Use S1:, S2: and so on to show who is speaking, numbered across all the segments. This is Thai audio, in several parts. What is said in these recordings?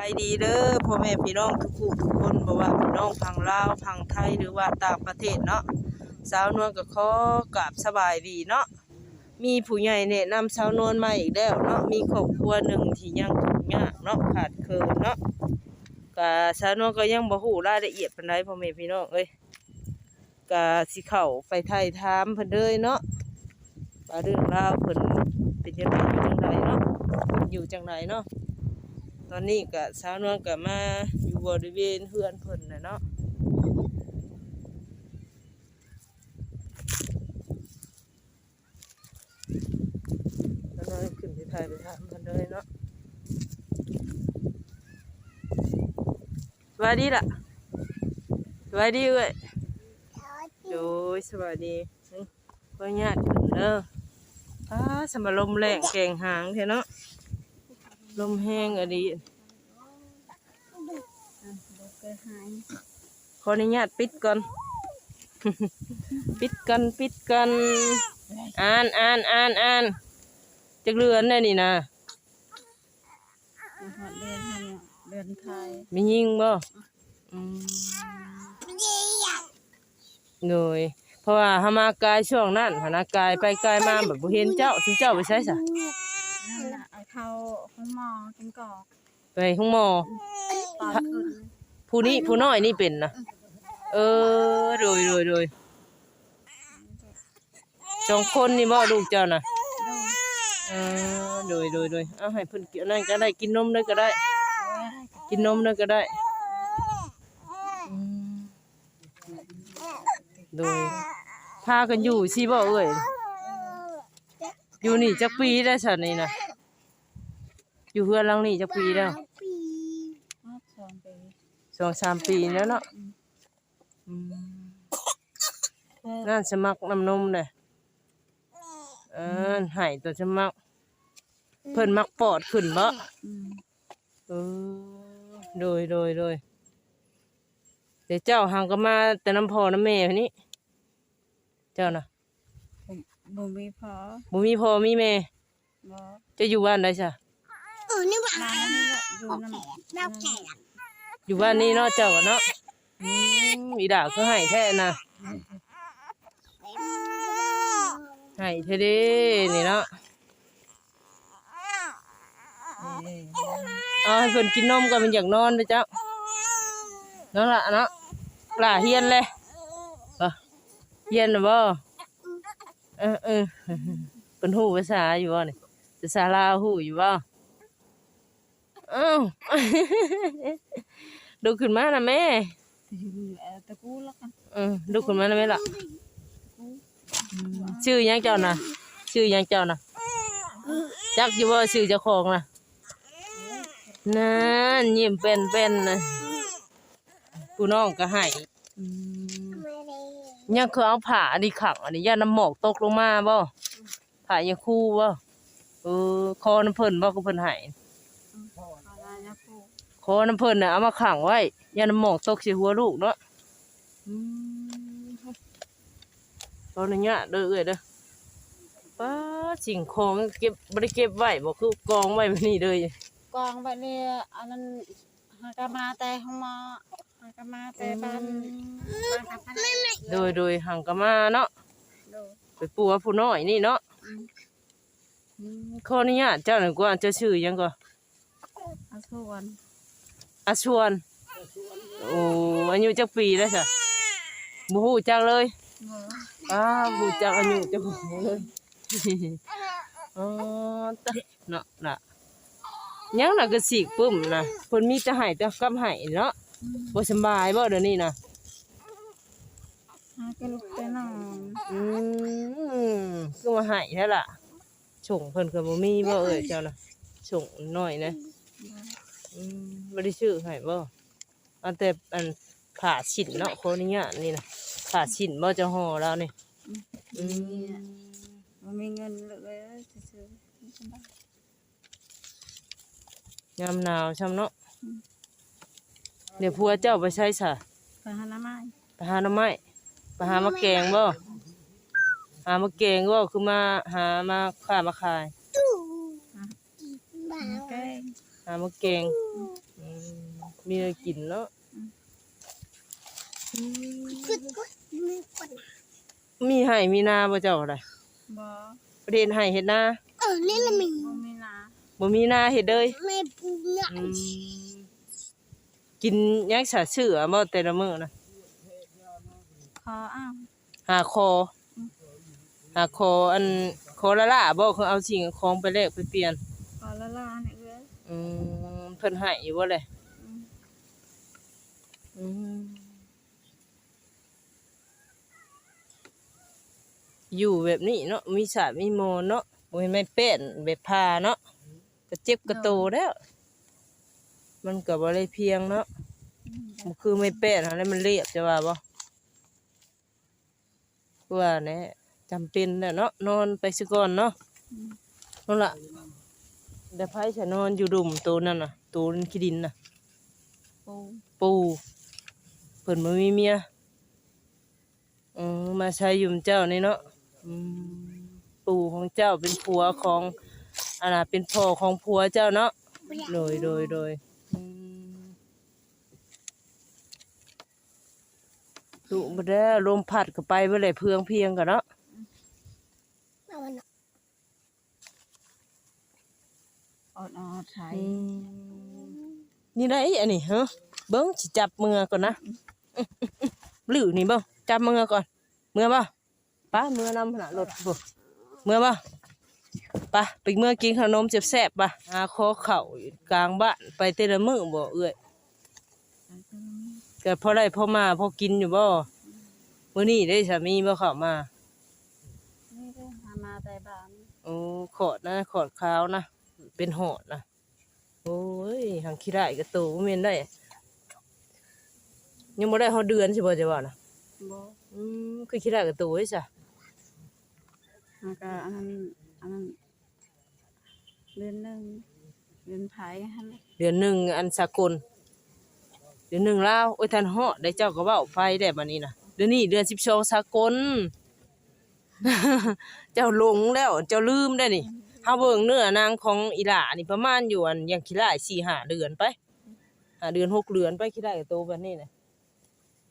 S1: ไปดีเด้อพ่อแม่พี่น้องทุกผู้ทุกคนบ่ว่าพี่น้องพังลาวพังไทยหรือว่าต่างประเทศเนาะสาวนวลก็ขอกราบสบายดีเนาะมีผู้ใหญ่แนะนำสาวนวลมาอีกแล้วเนาะมีครอบครัวหนึ่งที่ยังทุกข์ยากเนาะขาดเคินเนาะก็สาวนวลก็ยังบ่ฮู้รายละเอียดปานใดพ่อแม่พี่น้องเอ้ยก็สิเข้าไปไทยถามเพิ่นเลยเนาะว่าเรื่องราวเพิ่นเป็นจังไดอยู่จังไดเนาะอยู่จังไดเนาะ ตอนนี้ก็สาวนวลก็มาอยู่บริเวณเฮือนเพิ่นน่ะเนาะสาวนวลขึ้นไปถ่ายไปถามเพิ่นเลยเนาะสวัสดีล่ะสวัสดีเอ้ยโดยสวัสดีหึเพื่อนญาติขึ้นเด้ออ้าสมลมแรงแกงหางเท่เนาะ ลมแห้งอะดีขออนุญาตปิดก่อน ปิดกันปิดกันอ่านอ่านอ่านอ่านจักเรือนได้นี่นะ
S2: เดือนทำเดือนไทย
S1: มียิงบ่อืมเงยเพราะว่าหามากายช่วงนั้นหานากายไปกายมาแบบบ่เห็นเจ้าถึงเจ้าไปใช้ซะ
S2: นั่นน่ะ เอาเข้าห้องหมอกินกอก
S1: ไปห้องหมอ
S2: ตอนขึ้น
S1: ผู้นี้ผู้น้อยนี่เป็นนะเออโดยโดยโดยสองคนนี่บ่ลูกเจ้าน่ะ
S2: ดู
S1: เออโดยโดยโดยเอาให้เพิ่นกินนั่นก็ได้กินนมด้วยก็ได้ กินนมด้วยก็ได้อืมโดยพากันอยู่สิบ่เอ้ยอยู่นี่จักปีได้วสันนี่นะ อยู่เพื่อนหลังนี่จักปีแล้ว
S2: สองปี
S1: สองสามปีแล้วเนาะอืมนั่นสมัครน้ำนมเลยเออใหายตัวสมัครเพิ่นมักปอดขึ้นบ่
S2: อืม
S1: เออโดยโดยโดยเดี๋ยวเจ้าหังก็มาแต่น้ำพอน้ำแม่พนี้ เจ้าน่ะ
S2: บ่มีพอ
S1: บ่มีพ่อมีแม่
S2: บ่
S1: จะอยู่บ้านใด ซะ
S2: มาแล้วนี่ก็อยู่น้ำ
S1: อยู่บ้านนี้เนาะเจ้าก็เนาะอืมอีด่าคือให้แท้น่ะให้เท่เด้นี่เนาะ
S2: เอ้ย
S1: เอาให้เพิ่นกินนมก่อนมันอยากนอนเด้อเจ้าเนาะล่ะเนาะล่ะเฮียนเลยบ่เฮียนน่ะบ่เออเออเพิ่นฮู้ภาษาอยู่บ่นี่ภาษาลาวฮู้อยู่บ่เอ้าดูขึ้นมานะแม่
S2: อยู่แอร์ตะกูแล้วกัน
S1: เออดูขึ้นมานะแม่ล่ะชื่อหยังเจ้าน่ะ ชื่อหยังเจ้าน่ะ จักอยู่บ่ชื่อเจ้าของน่ะนั่นยิ้มเป็นเป็นๆนะกูน้องก็ให้ยังคือเอาผ้าอันนี้ขังอันนี้ย่าน้ำหมอกตกลงมาบ่ผ้ายังคู่บ่เออคอน้ำเพิ่นบ่ก็เพิ่นให้
S2: ขอลาเนี่ยผู้
S1: ค อน้ำเพิ่นน่ะเอามาขังไว้ย่าน้ำหมอกตกใส่หัวลูกเนาะอืมตอนนี้เด้อเอ้ยเด้อป้าสิ่งของเก็บบ่ได้เก็บไว้บ่คือกองไว้แบบนี้เลย
S2: กองไปเนี่ยอันนั้นหากะมาแต่ห้องหมอหากะมาแต่บ้านบ้านกับพัน
S1: โดยโดยหังกะมาเนาะ
S2: ดู
S1: ไปปัวผู้น้อยนี่เนาะ
S2: อืม
S1: อืมขออนุญาตเจ้าหน่อยกว่าเจ้าชื่อหยังก็
S2: เอาส่วน
S1: อาชวน โอ้อายุจักปีแล้วจ้ะบ่ฮู้จักเลย
S2: บ่
S1: อ้าบ่ฮู้จักอายุเจ้าของเลยอ๋อตะเนาะน่ะยังน่ะก็สิกปึ้มน่ะเพิ่นมีแต่ให้แต่กำให้เนาะบ่สำบายบ่เดี๋ยวนี้น่ะ
S2: หากะลูกแต่นอน
S1: อืมคือมาให้แท้ล่ะส่งเพิ่นก็บ่มีบ่เอ่ยเจ้าน่ะส่งน้อยนะอืม บ่ได้ชื่อให้บ่อันแต่อันผ่าชิ้นเนาะคนนี้นี่นะผ่าชิ้นบ่จะห่อแล้วนี่อืม
S2: มันมีเงินเลยซื้อยา
S1: มหนาวช่ำเนาะเดี๋ยวผัวเจ้าไปใช้ซะ
S2: ไปหาหน้าไม้
S1: ไปหาหน่อไม้ไปหามาแกงบ่หามาแกงบ่คือมาหามาค้ามาขาย
S2: แกง
S1: หามาแกงอืมมีอะไรกินเนาะ
S3: ขึ้นก็มีคน
S1: มีให้มีนาบ่เจ้าอะไร
S2: บ่
S1: ประเด็นให้เฮ็ดนา
S3: เออนี่ละมี
S2: บ่มีนา
S1: บ่มีนาเฮ็ดเลย
S3: ไม่เนื้อ
S1: อืมกินยังสะเสือบ่แต่ละมื้อนะ
S2: ขออ้าว
S1: หาคอ หาคออันคอละล่าบ่คือเอาสิ่งของไปแลกไปเปลี่ยน
S2: ขอละลาเนี่ยเอ้ย
S1: อืมเพิ่นให้อยู่บ่เลย
S2: อืม
S1: อืมอยู่แบบนี้เนาะมีสามีโมเนาะบ่ให้ไม่เป็นแบบพาเนาะก็เจ็บก็โตแล้ว มันก็บ่ได้เพียงเนาะ
S2: อืม
S1: มันคือไม่เป็นอะไรมันเรียบจะว่าบ่ว่าแน่จำเป็นแหละเนาะนอนไปซะก่อนเนาะ
S2: อืม
S1: นั่นล่ะ เดี๋ยวไผจะนอนอยู่ดุมตัวนั่นน่ะตัวนั้นขี้ดินน่ะ
S2: ปู
S1: ปูเพิ่นบ่มีเมียอืมมาใช้อยู่เจ้านี่เนาะอืมปู่ของเจ้าเป็นผัวของอันน่ะเป็นพ่อของผัวเจ้าเนาะโดยโดยโดยอืมดุบ่ได้ลมพัดก็ไปบ่ได้เพืองเพียงกันเนาะ
S3: เอามัน
S2: อ อดออดใช้
S1: อืมนี่ได้อันนี้ฮะเบิ่งสิจับมือก่อนนะอื้ออื้ออื้อหรือนี่เบิ่งจับมือก่อนมือบ่ป้ามือนำขนาดรถบ่มือบ่ไป้าไปเมื่อกินขนมแซ่บๆป่ะหาคอเข่าอยู่กลางบ้านไปแต่ละมื้อบ่เอื้อยก็พอได้พอมาพอกินอยู่บ่มื้อนี้ได้สามีบ่เข้ามา
S2: นี่เด้อหามาแต่บ้าน
S1: โอ้ขอดนะขอดขาวนะ เป็นหอดนะโอ้ยหังขี้ได้ก็โตบ่แม่นได้ ยังบ่ได้เฮาเดือนสิบ่จะว่านะ
S2: บ่
S1: อืมคือขี้ได้ก็โตไว้ซะ
S2: แล้วก็อันนั้นอันนั้นเดือนหนึงเดือนไผหั่นแหละ
S1: เดือนหนึงอันสากล เดือนหนึงลาวโอ้ยท่านเหาะได้เจ้าก็เว้าไฟได้บัดนี้นะเดือนนี้เดือน12สากล เจ้าหลงแล้ว เจ้าลืมได้นี่ เฮาเบิ่งเนื้อนางของอีหล่านี่ประมาณอยู่อันยังขี้ได้4 5เดือนไปห้าเดือนหกเดือนไปขี้ได้ก็โตแบบนี้นะ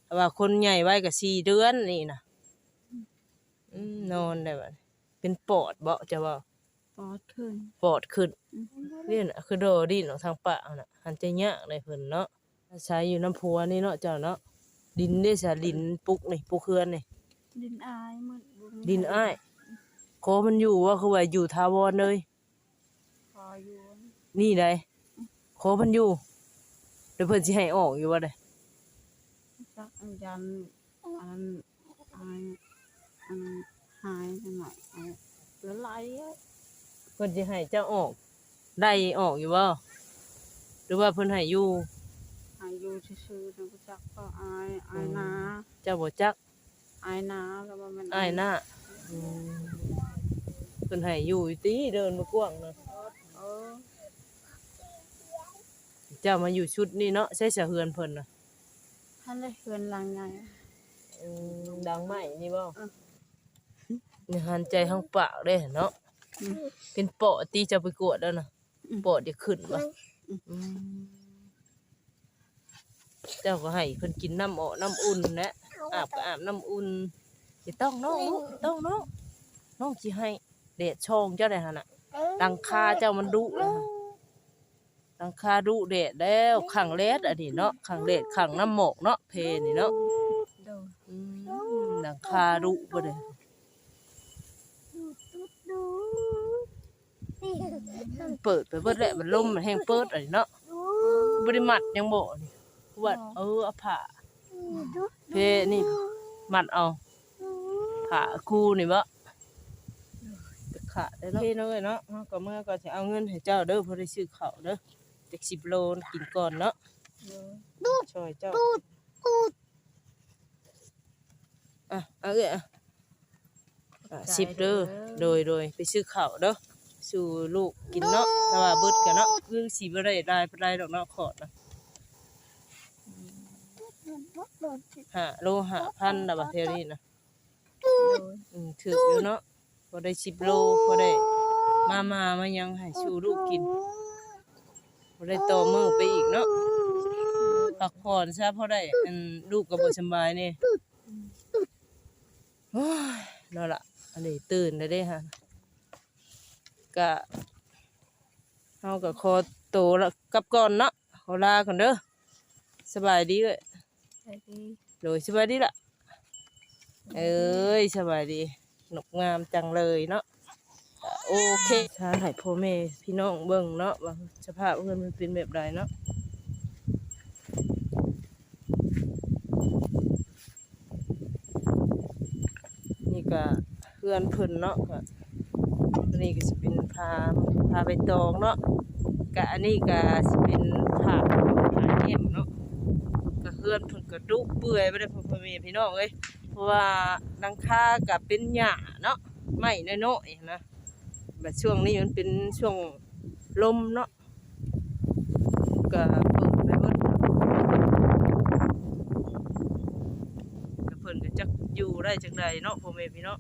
S1: แต่ว่าคนใหญ่ไว้ก็สี่เดือนนี่นะอืมนอนได้บัดเป็นปอดบ่จะว่า
S2: ปอดขึ้น
S1: ปอดขึ้น
S2: อืม
S1: เรียนอะคือโดดินออกทางปะน่ะหันจะยากเลยเพิ่นเนาะอาศัยอยู่น้ำพัวนี่เนาะเจ้าเนาะดินได้สะดินปุกนี่ปุกเฮือนนี่
S2: ดินอายหมดบ่มี
S1: ดินอ้าย โคมันอยู่ว่าคือว่าอยู่ทาวรเลย
S2: พออยู่
S1: นี่ไดโคมันอยู่เดี๋ยวเพิ่นสิให้ออกอยู่ว่าได้
S2: จักอันยันอันนั้นอันอันหายจังหน่อยเอาเหลือไหลอะ
S1: เพิ่นสิให้เจ้าออก ได้ออกอยู่บ่หรือว่าเพิ่นให้อยู่
S2: หายอยู่ซื่อๆนะบ่จักก็อายอายนา
S1: เจ้าบ่จัก
S2: อายนาแล้วว่ามัน
S1: อ้ายหน้าอืม เพิ่นให้อยู่อยู่ติเดินมากว้างเนาะ
S2: เออ
S1: เจ้ามาอยู่ชุดนี่เนาะใช่เสะเฮือนเพิ่นน่ะ
S2: ท่านได้เฮือนหลังใหญ่
S1: อืมดังไหมนี่บ่
S2: อะ
S1: นี่หันใจข้างปากเด้เนาะ
S2: อืม
S1: เป็นปอดตีจะไปกวดแล้วนะ
S2: อืม
S1: ปอดจะขึ้นบ่อืมเจ้าก็ให้เพิ่นกินน้ำออกน้ำอุ่นแหละอาบก็อาบน้ำอุ่นสิต้องน้องลูกต้องน้องน้องสิให้ แดดช่องเจ้าได้หั่นน่ะดังคาเจ้ามันดุแล้วหั่นดังคาดุแดดแล้วขังแลดอันนี้เนาะขังแดดขังน้ำหมอกเนาะเพนี่เนาะ
S2: โดย
S1: อืมดังคาดุบ่ได้
S3: ดูนี่
S1: เปิดไปเบิดแหละมันลมมันแห้งเปิดอันนี้เนาะ
S3: ดู
S1: บริมัดยังบ่นี่วัดเออเอาผ้า
S3: ดู
S1: เพนี่มัดเอาผ้าคู่นี่บ่จะ ขาดได้เนาะเพเนาะเอ้ยเนาะเฮาก็เมื่อก็สิเอาเงินให้เจ้าเด้อเพื่อได้ซื้อข้าวเด้อจัก10โลกินก่อนเนาะ
S2: โดย
S1: ช่วยเจ้า
S3: ดูดู
S1: อะเอาเอ้ยอะอะ10เด้อโดยโดยไปซื้อข้าวเด้อสู่ลูกกินเนาะแต่ว่าเบิดกันเนาะคือสิบ่ได้ได้ปานใดดอกเนาะขอดนะ
S3: ดู
S1: ห้าโลห้าพันน่ะบัดเท่านี้นะ
S2: โดย
S1: อืมถืออยู่เนาะ พอได้สิบโลพอได้มามามายังให้ชูลูกกินพอได้ต่อมือไปอีกเนาะ
S2: โพั
S1: กผ่อนซะเพราะได้อันลูกก็บ่สำบายนี่โอ้ยนั่นล่ะอันนี้ตื่นได้เด้ฮะก็เฮาก็ขอโตวแล้วกลับก่อนเนาะขอลาก่อนเด้อสบายดีเอ้ย
S2: ใช่ดี
S1: โดยสบายดีล่ะเอ้ยสบายดี หนกงามจังเลยเนาะโอเคถ้าให้พ่อแม่พี่น้องเบิ่งเนาะว่าสภาพเงินมันเป็นแบบใดเนาะนี่ก็เพื่อนเพิ่นเนาะก็อันนี้ก็สิเป็นพาพาไปตองเนาะกะอันนี้ก็สิเป็นผ้าผ้าเยี่ยมเนาะก็เฮือนเพิ่นก็ดุเปื่อยไปได้พ่อแม่พี่น้องเอ้ย ราะว่าลังคากับเป็นหญ้าเนาะไม่น้อยๆนะแบบช่วงนี้มันเป็นช่วงลมเนาะก็เปิดไปเบิดเนก็เพิ่นก็จักอยู่ได้จังไดเนาะพ่อแม่พี่น้อง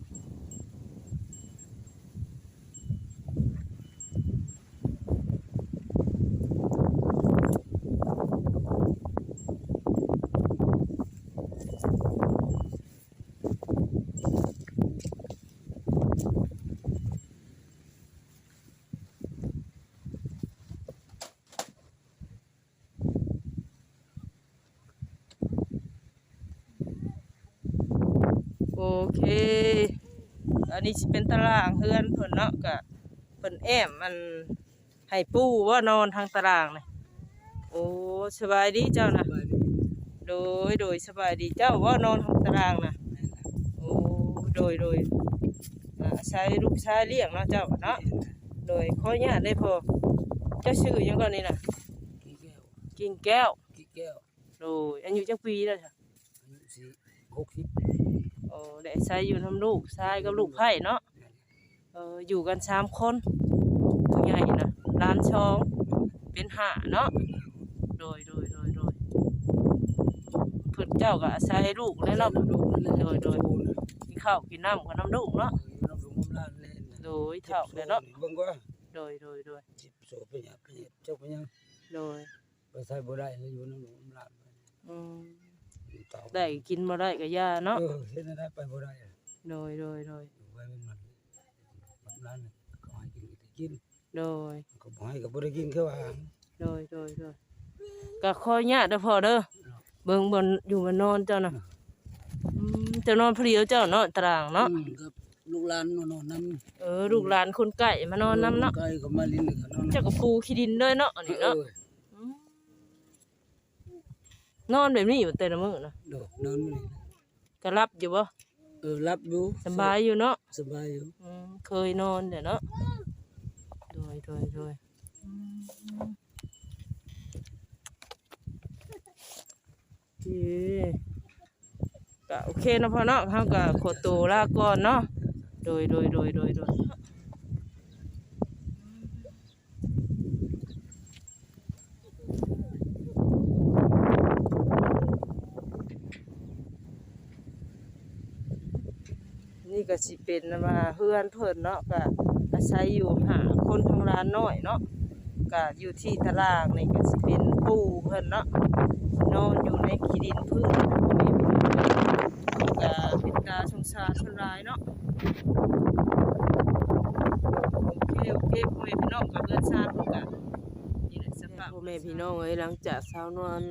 S1: โอเค อั นนี้สิเป็นตารางเฮือนเพิ่นเนาะก็เพิ่นแอมมันให้ปูว่านอนทางตารางนี่โอ้สบายดีเจ้านะโดยโดยสบายดีเจ้าว่านอนทางตารางนะโอ้โดยโดยอ่าใช้ลูกชายเลี้ยงเนาะเจ้าเนาะโดยขออนุญาตได้พอเจ้าชื่อหยังก่อนนี่นะ
S4: กี่แก้ว
S1: กิ่งแก้ว
S4: กี่แก้ว
S1: โดยอายุจักปีแล้วจ้ะ
S4: อายุสี่หกสิบ
S1: โอ้ ได้ใช้อยู่ทำลูกชายกับลูกไผ่เนาะเอออยู่กันสามคนผู้ใหญ่นะร้านช่อง เป็นห้าเนาะโดยโดยโดยโดยเพิ่นเจ้าก็อาศัยลูกแล้วเนาะ
S4: ดูนั่นแหละ
S1: โดยโดย
S4: ดูนะ
S1: กินข้าวกินน้ำกับน้ำลูกเนาะ
S4: น้ำสูงมุมล้านเลยนะ
S1: โดยเท่าเลยเนาะ
S4: เบิ่งว่า
S1: โดยโดยโดย
S4: จิบโสไปหยังไปหยังเจ้าไปหยัง
S1: โดย
S4: ไปใส่บ่ได้เลยอยู่น้ำสูงมุมล้าน
S1: อืม
S4: อยู่ เตา
S1: ได้กินมาได้ก็ย่าเนาะ
S4: เออเฮ็ดได้ไปบ่ได้อะ
S1: โดยโดยโดย
S4: อยู่ไว้มันมันมุมล้านก็ให้กินก็กิน
S1: โดย
S4: ก็บ่ให้ก็บ่ได้กินคือว่า
S1: โดยโดยโดยก็คอยเนี่ยเด้อพ่อเด้อเบิ่งบนอยู่บนนอนเจ้าน่ะอืมเจะนอนเพลียวเจ้าเนาะตารางเนาะ
S4: อืมกับลูกหลานมานอนนำ
S1: เออลูกหลานคนใกล้มานอนนํเนาะ
S4: ไก่ก็มาลิ้นก็นอน
S1: เจ้าก็ปูขี้ดินเลยเนาะอันนี้เนาะ
S4: เออ
S1: ม นอนแบบนี้อยู่แต่ละมื้อนะ
S4: โดดนอนมื้อนี้
S1: ก็รับอยู่บ่
S4: เออรับอยู่
S1: สบายอยู่เนาะ
S4: สบายอยู่
S1: อืมเคยนอนเดี๋ยวเนาะโดยโดยโดยอืมโอเคก็โอเคเนาะพ่อเนาะเขาก็ขอตัวลาก่อนเนาะโดยโดยโดยโดยโดย ก็สิเป็นว่าเฮือนเพิ่นเนาะก็อาศัยอยู่หาคนทางร้านน้อยเนาะก็อยู่ที่ตารางนี่ก็สิเป็นปูเพิ่นเนาะนอนอยู่ในขี้ดินพื้นก็เป็นตาสงสารคนร้ายเนาะโอเคโอเคพ่อแม่พี่น้องกับเพื่อนซานเพิ่นก็นี่แหละสภาพพ่อแม่พี่น้องเอ้ยหลังจากสานวล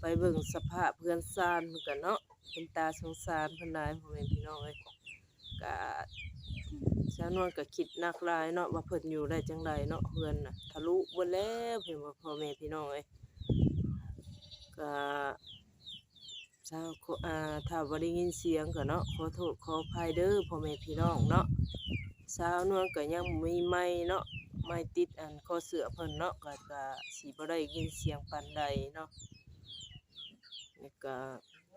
S1: ไปเบิ่งสภาพเพื่อนซานเพิ่นก็เนาะเป็นตาสงสารเพิ่นหลายพ่อแม่พี่น้องเอ้ย ก็ชาวนวลก็คิดนักลายเนาะว่าเพิ่นอยู่ได้จังไดเนาะเฮือนน่ะทะลุเบิดแล้วเพิ่นว่าพ่อแม่พี่น้องเอ้ยก็ชาวขออ่าถ้าบ่ได้ยินเสียงก็เนาะขอโทษขออภัยเด้อพ่อแม่พี่น้องเนาะชาวนวลก็ยังมีไม้เนาะไม้ติดอันคอเสื้อเพิ่นเนาะก็ก็สิบ่ได้ยินเสียงปานใดเนาะแล้วก็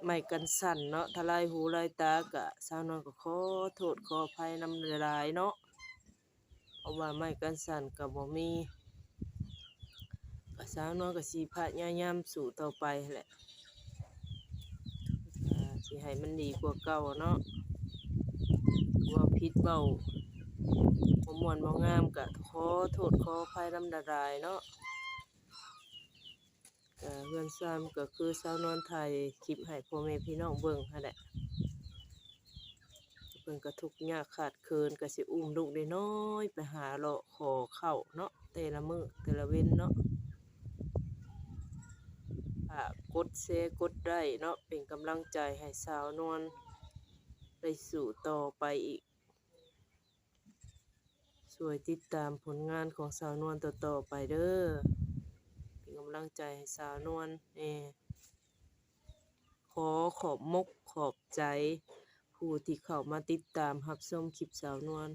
S1: ไม่กันสั่นเนาะทลายหูลายตากะสาวนวลก็ขอโทษขออภัยนำหลายเนาะเพราะว่าไม่กันสั่นกับบ่มีก็สาวนวลก็สิพยายามสู่ต่อไปแหละสิให้มันดีกว่าเก่าเนาะว่าผิดเว้าบ่ม่วนบ่งามก็ขอโทษขออภัยนำหลายเนาะ ก็เฮือนซ้ำก็คือสาวนวลไทยคลิปให้พ่อแม่พี่น้องเบิ่งหั่นแหละเพิ่นก็ทุกข์ยากขาดเคินก็สิอุ้มลูกได้น้อยไปหาเลาะขอเข้าเนาะแต่ละมือแต่ละเว้นเนาะฝากดแชร์กดไลค์เนาะเป็นกำลังใจให้สาวนวลได้สู่ต่อไปอีกช่วยติดตามผลงานของสาวนวลต่อๆไปเด้อ กำลังใจให้สาวนวลแน่ขอขอบมกขอบใจ ผู้ที่เข้ามาติดตามรับชมคลิปสาวนวล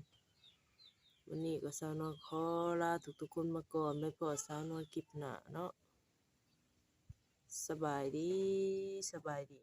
S1: วันนี้ก็สาวนวลขอลาทุกๆคนมาก่อนไม่พอสาวนวลคลิปหนาเนาะสบายดีสบายดี